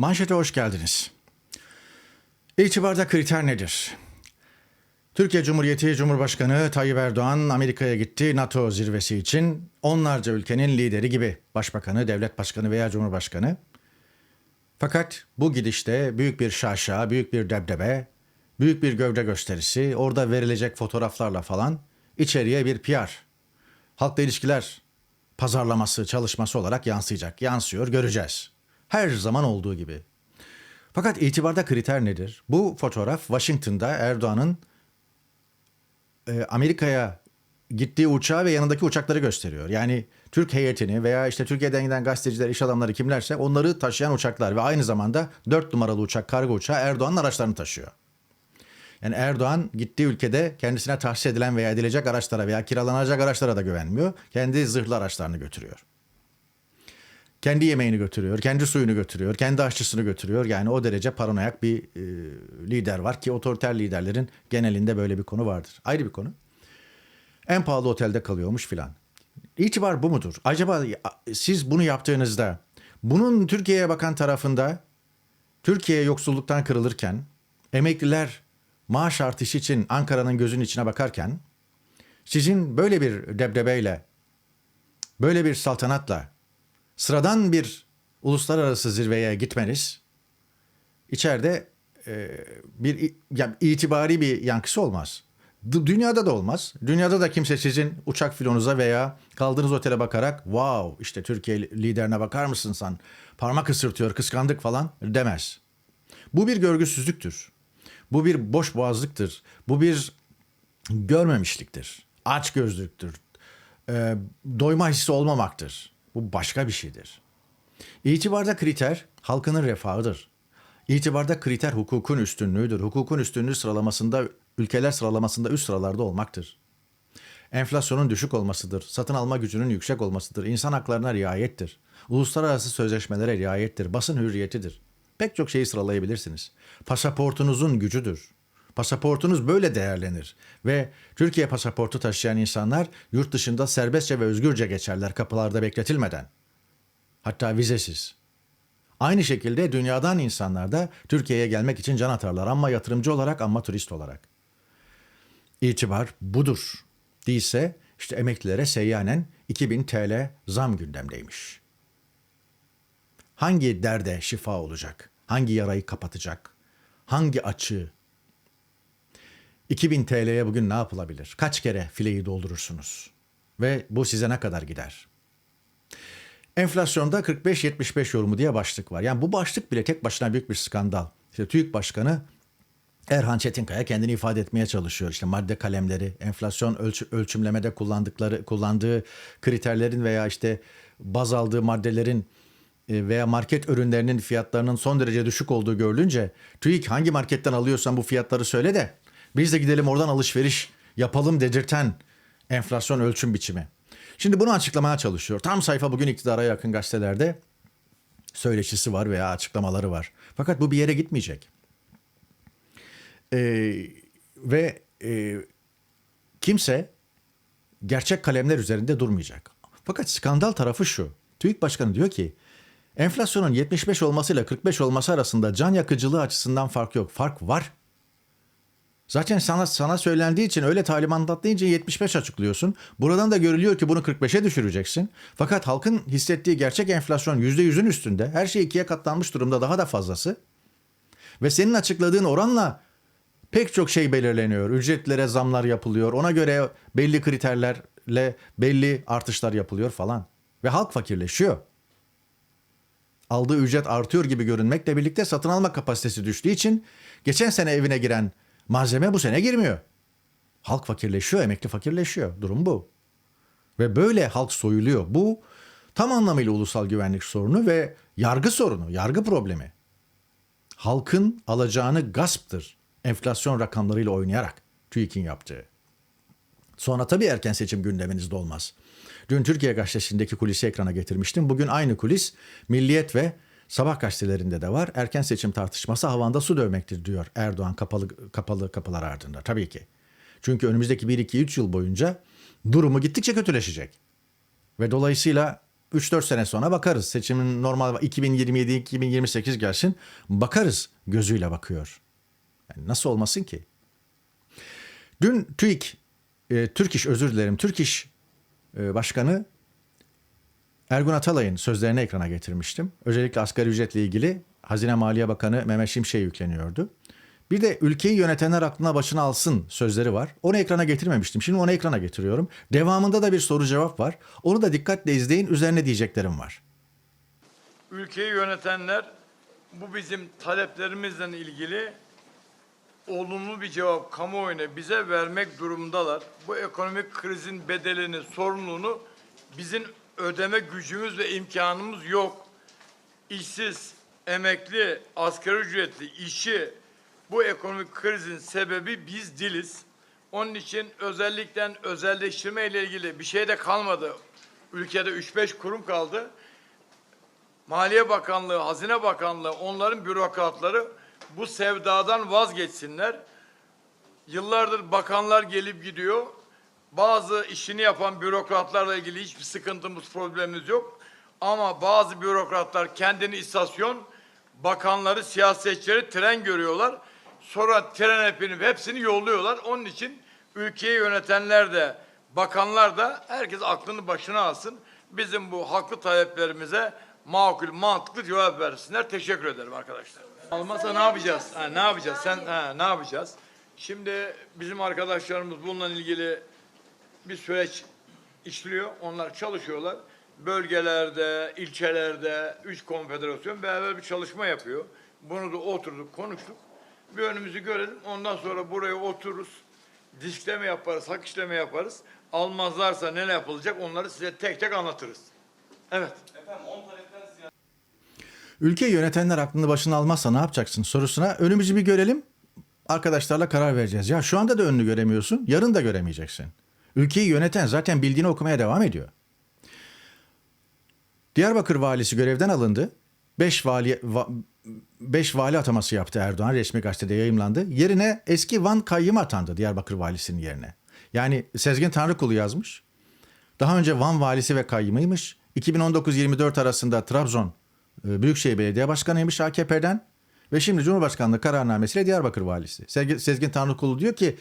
Manşete hoş geldiniz. İtibarda kriter nedir? Türkiye Cumhuriyeti Cumhurbaşkanı Tayyip Erdoğan Amerika'ya gitti NATO zirvesi için. Onlarca ülkenin lideri gibi başbakanı, devlet başkanı veya cumhurbaşkanı. Fakat bu gidişte büyük bir şaşa, büyük bir debdebe, büyük bir gövde gösterisi, orada verilecek fotoğraflarla falan içeriye bir PR, halkla ilişkiler pazarlaması, çalışması olarak yansıyacak. Yansıyor, göreceğiz. Her zaman olduğu gibi. Fakat itibarda kriter nedir? Bu fotoğraf Washington'da Erdoğan'ın e, Amerika'ya gittiği uçağı ve yanındaki uçakları gösteriyor. Yani Türk heyetini veya işte Türkiye'den giden gazeteciler, iş adamları kimlerse onları taşıyan uçaklar ve aynı zamanda 4 numaralı uçak, kargo uçağı Erdoğan'ın araçlarını taşıyor. Yani Erdoğan gittiği ülkede kendisine tahsis edilen veya edilecek araçlara veya kiralanacak araçlara da güvenmiyor. Kendi zırhlı araçlarını götürüyor. Kendi yemeğini götürüyor, kendi suyunu götürüyor, kendi aşçısını götürüyor. Yani o derece paranoyak bir e, lider var ki otoriter liderlerin genelinde böyle bir konu vardır. Ayrı bir konu. En pahalı otelde kalıyormuş filan. İtibar bu mudur? Acaba siz bunu yaptığınızda bunun Türkiye'ye bakan tarafında Türkiye yoksulluktan kırılırken emekliler maaş artışı için Ankara'nın gözünün içine bakarken sizin böyle bir debdebeyle böyle bir saltanatla sıradan bir uluslararası zirveye gitmeniz içeride e, bir yani itibari bir yankısı olmaz. Dünyada da olmaz. Dünyada da kimse sizin uçak filonuza veya kaldığınız otele bakarak wow işte Türkiye liderine bakar mısın sen parmak ısırtıyor kıskandık falan demez. Bu bir görgüsüzlüktür. Bu bir boş boğazlıktır. Bu bir görmemişliktir. Aç gözlüktür. E, doyma hissi olmamaktır. Bu başka bir şeydir. İtibarda kriter halkının refahıdır. İtibarda kriter hukukun üstünlüğüdür. Hukukun üstünlüğü sıralamasında ülkeler sıralamasında üst sıralarda olmaktır. Enflasyonun düşük olmasıdır. Satın alma gücünün yüksek olmasıdır. insan haklarına riayettir. Uluslararası sözleşmelere riayettir. Basın hürriyetidir. Pek çok şeyi sıralayabilirsiniz. Pasaportunuzun gücüdür. Pasaportunuz böyle değerlenir ve Türkiye pasaportu taşıyan insanlar yurt dışında serbestçe ve özgürce geçerler kapılarda bekletilmeden. Hatta vizesiz. Aynı şekilde dünyadan insanlar da Türkiye'ye gelmek için can atarlar ama yatırımcı olarak ama turist olarak. İtibar budur. Değilse işte emeklilere seyyanen 2000 TL zam gündemdeymiş. Hangi derde şifa olacak? Hangi yarayı kapatacak? Hangi açığı 2000 TL'ye bugün ne yapılabilir? Kaç kere fileyi doldurursunuz? Ve bu size ne kadar gider? Enflasyonda 45-75 yorumu diye başlık var. Yani bu başlık bile tek başına büyük bir skandal. İşte TÜİK Başkanı Erhan Çetinkaya kendini ifade etmeye çalışıyor. İşte madde kalemleri, enflasyon ölç- ölçümlemede kullandıkları kullandığı kriterlerin veya işte baz aldığı maddelerin e, veya market ürünlerinin fiyatlarının son derece düşük olduğu görülünce TÜİK hangi marketten alıyorsan bu fiyatları söyle de biz de gidelim oradan alışveriş yapalım dedirten enflasyon ölçüm biçimi. Şimdi bunu açıklamaya çalışıyor. Tam sayfa bugün iktidara yakın gazetelerde söyleşisi var veya açıklamaları var. Fakat bu bir yere gitmeyecek. Ee, ve e, kimse gerçek kalemler üzerinde durmayacak. Fakat skandal tarafı şu. TÜİK Başkanı diyor ki enflasyonun 75 olmasıyla 45 olması arasında can yakıcılığı açısından fark yok. Fark var. Zaten sana sana söylendiği için öyle talimat deyince 75 açıklıyorsun. Buradan da görülüyor ki bunu 45'e düşüreceksin. Fakat halkın hissettiği gerçek enflasyon %100'ün üstünde. Her şey ikiye katlanmış durumda daha da fazlası. Ve senin açıkladığın oranla pek çok şey belirleniyor. Ücretlere zamlar yapılıyor. Ona göre belli kriterlerle belli artışlar yapılıyor falan. Ve halk fakirleşiyor. Aldığı ücret artıyor gibi görünmekle birlikte satın alma kapasitesi düştüğü için geçen sene evine giren Malzeme bu sene girmiyor. Halk fakirleşiyor, emekli fakirleşiyor. Durum bu. Ve böyle halk soyuluyor. Bu tam anlamıyla ulusal güvenlik sorunu ve yargı sorunu, yargı problemi. Halkın alacağını gasptır enflasyon rakamlarıyla oynayarak TÜİK'in yaptığı. Sonra tabii erken seçim gündeminizde olmaz. Dün Türkiye Gazetesi'ndeki kulisi ekrana getirmiştim. Bugün aynı kulis Milliyet ve Sabah gazetelerinde de var. Erken seçim tartışması havanda su dövmektir diyor Erdoğan kapalı kapalı kapılar ardında. Tabii ki. Çünkü önümüzdeki 1 2 3 yıl boyunca durumu gittikçe kötüleşecek. Ve dolayısıyla 3-4 sene sonra bakarız. Seçimin normal 2027-2028 gelsin. Bakarız gözüyle bakıyor. Yani nasıl olmasın ki? Dün TÜİK, e, Türk İş özür dilerim, Türk İş e, Başkanı Ergun Atalay'ın sözlerini ekrana getirmiştim. Özellikle asgari ücretle ilgili Hazine Maliye Bakanı Mehmet Şimşek yükleniyordu. Bir de ülkeyi yönetenler aklına başına alsın sözleri var. Onu ekrana getirmemiştim. Şimdi onu ekrana getiriyorum. Devamında da bir soru cevap var. Onu da dikkatle izleyin. Üzerine diyeceklerim var. ülkeyi yönetenler bu bizim taleplerimizle ilgili olumlu bir cevap kamuoyuna bize vermek durumundalar. Bu ekonomik krizin bedelini, sorumluluğunu bizim ödeme gücümüz ve imkanımız yok. İşsiz, emekli, asgari ücretli, işçi bu ekonomik krizin sebebi biz diliz. Onun için özellikle özelleştirme ile ilgili bir şey de kalmadı. Ülkede 3-5 kurum kaldı. Maliye Bakanlığı, Hazine Bakanlığı, onların bürokratları bu sevdadan vazgeçsinler. Yıllardır bakanlar gelip gidiyor. Bazı işini yapan bürokratlarla ilgili hiçbir sıkıntımız, problemimiz yok. Ama bazı bürokratlar kendini istasyon, bakanları, siyasetçileri tren görüyorlar. Sonra tren hepini, hepsini yolluyorlar. Onun için ülkeyi yönetenler de, bakanlar da herkes aklını başına alsın. Bizim bu haklı taleplerimize makul, mantıklı cevap versinler. Teşekkür ederim arkadaşlar. Olmazsa ne yapacağız? Ha, ne yapacağız? Sen ha, ne yapacağız? Şimdi bizim arkadaşlarımız bununla ilgili bir süreç işliyor. Onlar çalışıyorlar. Bölgelerde, ilçelerde, üç konfederasyon beraber bir çalışma yapıyor. Bunu da oturduk, konuştuk. Bir önümüzü görelim. Ondan sonra buraya otururuz. Diskleme yaparız, hak işleme yaparız. Almazlarsa ne yapılacak onları size tek tek anlatırız. Evet. Ülkeyi yönetenler aklını başına almazsa ne yapacaksın sorusuna önümüzü bir görelim. Arkadaşlarla karar vereceğiz. Ya şu anda da önünü göremiyorsun, yarın da göremeyeceksin. Ülkeyi yöneten zaten bildiğini okumaya devam ediyor. Diyarbakır valisi görevden alındı. 5 vali va- beş vali ataması yaptı Erdoğan resmi gazetede yayımlandı. Yerine eski Van Kayyım atandı Diyarbakır valisinin yerine. Yani Sezgin Tanrıkulu yazmış. Daha önce Van valisi ve kayyımıymış. 2019-24 arasında Trabzon e, Büyükşehir Belediye Başkanıymış AKP'den. Ve şimdi Cumhurbaşkanlığı kararnamesiyle Diyarbakır valisi. Sezgin Tanrıkulu diyor ki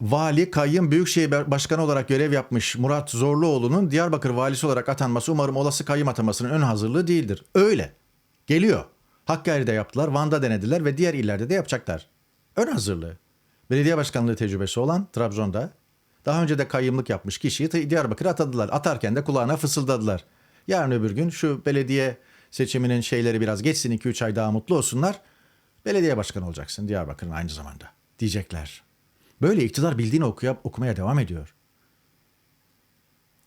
Vali, kayyım, büyükşehir başkanı olarak görev yapmış Murat Zorluoğlu'nun Diyarbakır valisi olarak atanması umarım olası kayyım atamasının ön hazırlığı değildir. Öyle. Geliyor. Hakkari'de yaptılar, Van'da denediler ve diğer illerde de yapacaklar. Ön hazırlığı. Belediye başkanlığı tecrübesi olan Trabzon'da daha önce de kayyımlık yapmış kişiyi Di- Diyarbakır'a atadılar. Atarken de kulağına fısıldadılar. Yarın öbür gün şu belediye seçiminin şeyleri biraz geçsin 2-3 ay daha mutlu olsunlar. Belediye başkanı olacaksın Diyarbakır'ın aynı zamanda diyecekler. Böyle iktidar bildiğini okuya, okumaya devam ediyor.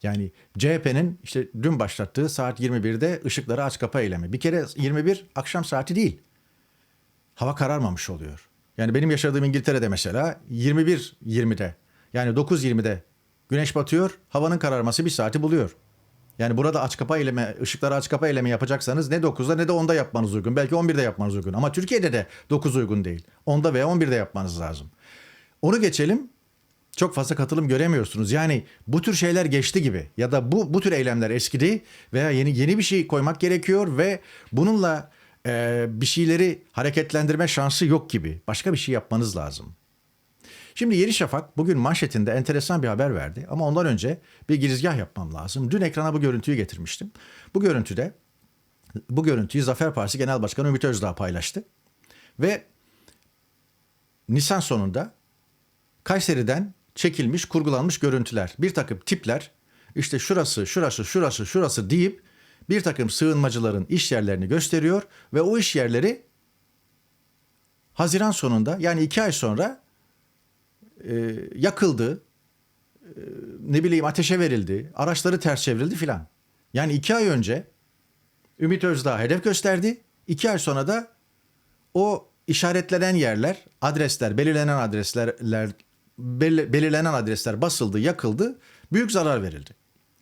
Yani CHP'nin işte dün başlattığı saat 21'de ışıkları aç kapa eylemi. Bir kere 21 akşam saati değil. Hava kararmamış oluyor. Yani benim yaşadığım İngiltere'de mesela 21.20'de yani 9.20'de güneş batıyor. Havanın kararması bir saati buluyor. Yani burada aç kapa eyleme, ışıkları aç kapa eylemi yapacaksanız ne 9'da ne de 10'da yapmanız uygun. Belki 11'de yapmanız uygun. Ama Türkiye'de de 9 uygun değil. 10'da veya 11'de yapmanız lazım. Onu geçelim. Çok fazla katılım göremiyorsunuz. Yani bu tür şeyler geçti gibi ya da bu bu tür eylemler eskidi veya yeni yeni bir şey koymak gerekiyor ve bununla e, bir şeyleri hareketlendirme şansı yok gibi. Başka bir şey yapmanız lazım. Şimdi Yeni Şafak bugün manşetinde enteresan bir haber verdi ama ondan önce bir girizgah yapmam lazım. Dün ekrana bu görüntüyü getirmiştim. Bu görüntüde bu görüntüyü Zafer Partisi Genel Başkanı Ümit Özdağ paylaştı. Ve Nisan sonunda Kayseri'den çekilmiş, kurgulanmış görüntüler. Bir takım tipler işte şurası, şurası, şurası, şurası deyip bir takım sığınmacıların iş yerlerini gösteriyor ve o iş yerleri Haziran sonunda yani iki ay sonra e, yakıldı, e, ne bileyim ateşe verildi, araçları ters çevrildi filan. Yani iki ay önce Ümit Özdağ hedef gösterdi. iki ay sonra da o işaretlenen yerler, adresler, belirlenen adresler, belirlenen adresler basıldı, yakıldı, büyük zarar verildi.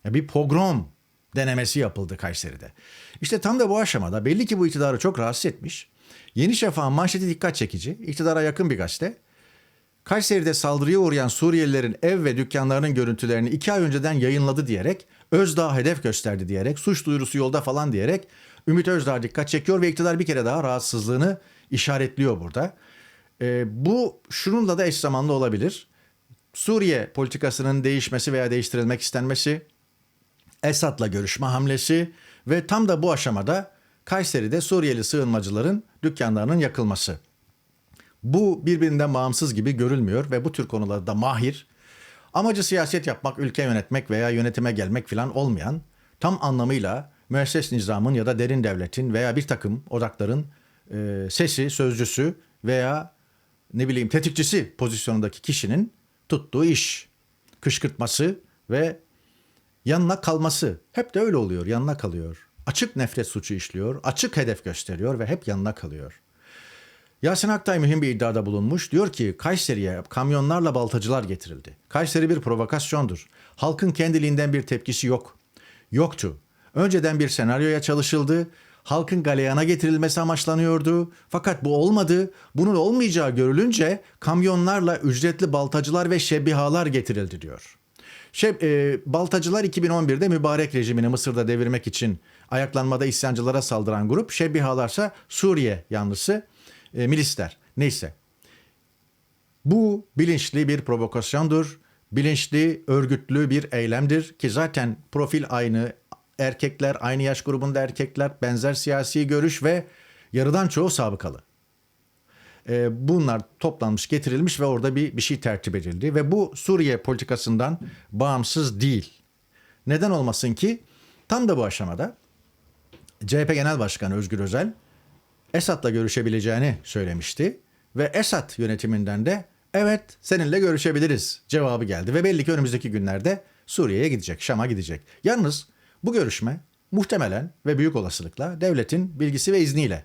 Ya bir pogrom denemesi yapıldı Kayseri'de. İşte tam da bu aşamada belli ki bu iktidarı çok rahatsız etmiş. Yeni Şafak'ın manşeti dikkat çekici. İktidara yakın bir gazete. Kayseri'de saldırıya uğrayan Suriyelilerin ev ve dükkanlarının görüntülerini iki ay önceden yayınladı diyerek, Özdağ hedef gösterdi diyerek, suç duyurusu yolda falan diyerek Ümit Özdağ dikkat çekiyor ve iktidar bir kere daha rahatsızlığını işaretliyor burada. Ee, bu şununla da eş zamanlı olabilir. Suriye politikasının değişmesi veya değiştirilmek istenmesi, Esad'la görüşme hamlesi ve tam da bu aşamada Kayseri'de Suriyeli sığınmacıların dükkanlarının yakılması. Bu birbirinden bağımsız gibi görülmüyor ve bu tür konularda mahir, amacı siyaset yapmak, ülke yönetmek veya yönetime gelmek falan olmayan, tam anlamıyla müesses nizamın ya da derin devletin veya bir takım odakların e, sesi, sözcüsü veya ne bileyim tetikçisi pozisyonundaki kişinin tuttuğu iş, kışkırtması ve yanına kalması. Hep de öyle oluyor, yanına kalıyor. Açık nefret suçu işliyor, açık hedef gösteriyor ve hep yanına kalıyor. Yasin Aktay mühim bir iddiada bulunmuş. Diyor ki Kayseri'ye kamyonlarla baltacılar getirildi. Kayseri bir provokasyondur. Halkın kendiliğinden bir tepkisi yok. Yoktu. Önceden bir senaryoya çalışıldı. Halkın galeyana getirilmesi amaçlanıyordu. Fakat bu olmadı. Bunun olmayacağı görülünce kamyonlarla ücretli baltacılar ve şebihalar getirildi diyor. Şey, e, baltacılar 2011'de mübarek rejimini Mısır'da devirmek için ayaklanmada isyancılara saldıran grup. Şebihalarsa Suriye yanlısı e, milisler. Neyse. Bu bilinçli bir provokasyondur. Bilinçli, örgütlü bir eylemdir ki zaten profil aynı, erkekler, aynı yaş grubunda erkekler, benzer siyasi görüş ve yarıdan çoğu sabıkalı. E, bunlar toplanmış, getirilmiş ve orada bir, bir şey tertip edildi. Ve bu Suriye politikasından bağımsız değil. Neden olmasın ki tam da bu aşamada CHP Genel Başkanı Özgür Özel Esad'la görüşebileceğini söylemişti. Ve Esad yönetiminden de evet seninle görüşebiliriz cevabı geldi. Ve belli ki önümüzdeki günlerde Suriye'ye gidecek, Şam'a gidecek. Yalnız bu görüşme muhtemelen ve büyük olasılıkla devletin bilgisi ve izniyle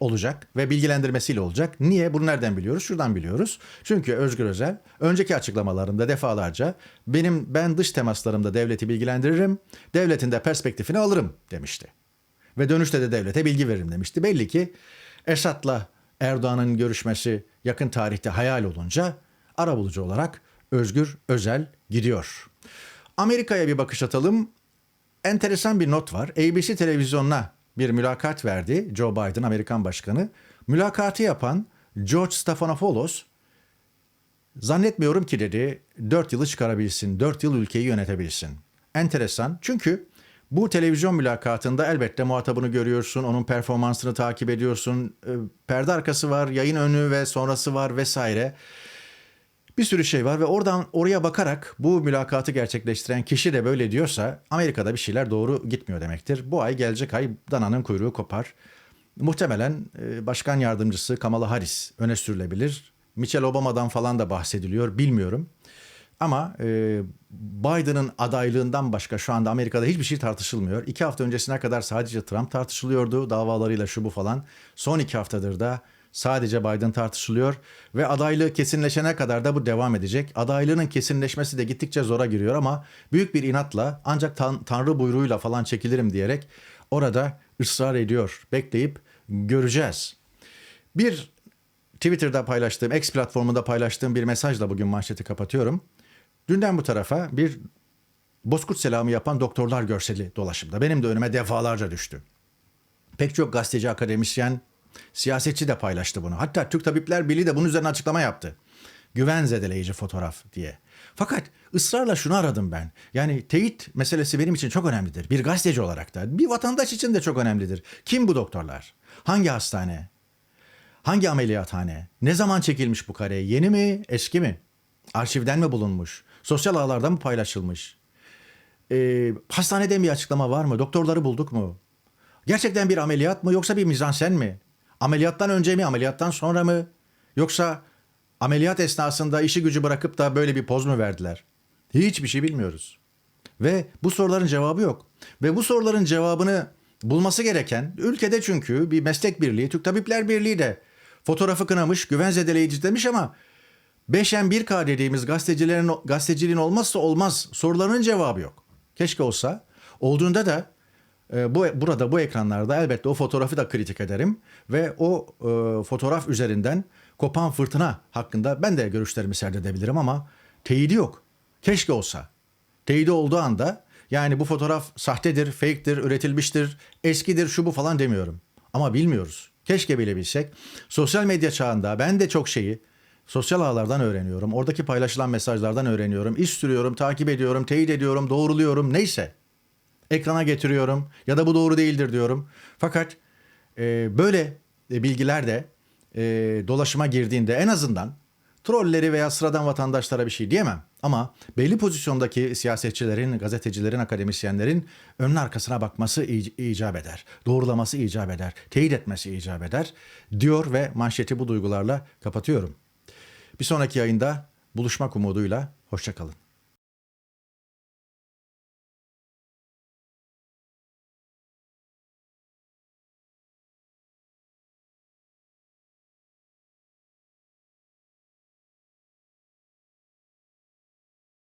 olacak ve bilgilendirmesiyle olacak. Niye? Bunu nereden biliyoruz? Şuradan biliyoruz. Çünkü Özgür Özel önceki açıklamalarında defalarca benim ben dış temaslarımda devleti bilgilendiririm, devletin de perspektifini alırım demişti. Ve dönüşte de devlete bilgi veririm demişti. Belli ki Esad'la Erdoğan'ın görüşmesi yakın tarihte hayal olunca arabulucu olarak Özgür Özel gidiyor. Amerika'ya bir bakış atalım. Enteresan bir not var. ABC televizyonuna bir mülakat verdi Joe Biden Amerikan başkanı. Mülakatı yapan George Stephanopoulos zannetmiyorum ki dedi 4 yılı çıkarabilsin, 4 yıl ülkeyi yönetebilsin. Enteresan çünkü bu televizyon mülakatında elbette muhatabını görüyorsun, onun performansını takip ediyorsun. E, Perde arkası var, yayın önü ve sonrası var vesaire. Bir sürü şey var ve oradan oraya bakarak bu mülakatı gerçekleştiren kişi de böyle diyorsa Amerika'da bir şeyler doğru gitmiyor demektir. Bu ay gelecek ay dananın kuyruğu kopar. Muhtemelen e, başkan yardımcısı Kamala Harris öne sürülebilir. Michelle Obama'dan falan da bahsediliyor bilmiyorum. Ama e, Biden'ın adaylığından başka şu anda Amerika'da hiçbir şey tartışılmıyor. İki hafta öncesine kadar sadece Trump tartışılıyordu davalarıyla şu bu falan. Son iki haftadır da sadece Biden tartışılıyor ve adaylığı kesinleşene kadar da bu devam edecek. Adaylığının kesinleşmesi de gittikçe zora giriyor ama büyük bir inatla ancak tan- Tanrı buyruğuyla falan çekilirim diyerek orada ısrar ediyor. Bekleyip göreceğiz. Bir Twitter'da paylaştığım, X platformunda paylaştığım bir mesajla bugün manşeti kapatıyorum. Dünden bu tarafa bir Bozkurt selamı yapan doktorlar görseli dolaşımda. Benim de önüme defalarca düştü. Pek çok gazeteci, akademisyen, siyasetçi de paylaştı bunu. Hatta Türk Tabipler Birliği de bunun üzerine açıklama yaptı. Güven zedeleyici fotoğraf diye. Fakat ısrarla şunu aradım ben. Yani teyit meselesi benim için çok önemlidir. Bir gazeteci olarak da, bir vatandaş için de çok önemlidir. Kim bu doktorlar? Hangi hastane? Hangi ameliyathane? Ne zaman çekilmiş bu kare? Yeni mi, eski mi? Arşivden mi bulunmuş? Sosyal ağlarda mı paylaşılmış? Ee, hastanede bir açıklama var mı? Doktorları bulduk mu? Gerçekten bir ameliyat mı yoksa bir mizansen mi? Ameliyattan önce mi, ameliyattan sonra mı? Yoksa ameliyat esnasında işi gücü bırakıp da böyle bir poz mu verdiler? Hiçbir şey bilmiyoruz. Ve bu soruların cevabı yok. Ve bu soruların cevabını bulması gereken ülkede çünkü bir meslek birliği, Türk Tabipler Birliği de fotoğrafı kınamış, güven zedeleyici demiş ama 5M1K dediğimiz gazetecilerin gazeteciliğin olmazsa olmaz soruların cevabı yok. Keşke olsa. Olduğunda da bu burada bu ekranlarda elbette o fotoğrafı da kritik ederim ve o e, fotoğraf üzerinden kopan fırtına hakkında ben de görüşlerimi serdedebilirim ama teyidi yok. Keşke olsa. Teyidi olduğu anda yani bu fotoğraf sahtedir, fake'tir, üretilmiştir, eskidir, şu bu falan demiyorum. Ama bilmiyoruz. Keşke bilebilsek. Sosyal medya çağında ben de çok şeyi sosyal ağlardan öğreniyorum. Oradaki paylaşılan mesajlardan öğreniyorum. İş sürüyorum, takip ediyorum, teyit ediyorum, doğruluyorum neyse. Ekrana getiriyorum ya da bu doğru değildir diyorum. Fakat e, böyle e, bilgiler de e, dolaşıma girdiğinde en azından trolleri veya sıradan vatandaşlara bir şey diyemem. Ama belli pozisyondaki siyasetçilerin, gazetecilerin, akademisyenlerin önün arkasına bakması ic- icap eder. Doğrulaması icap eder. Teyit etmesi icap eder. Diyor ve manşeti bu duygularla kapatıyorum. Bir sonraki yayında buluşmak umuduyla. Hoşçakalın.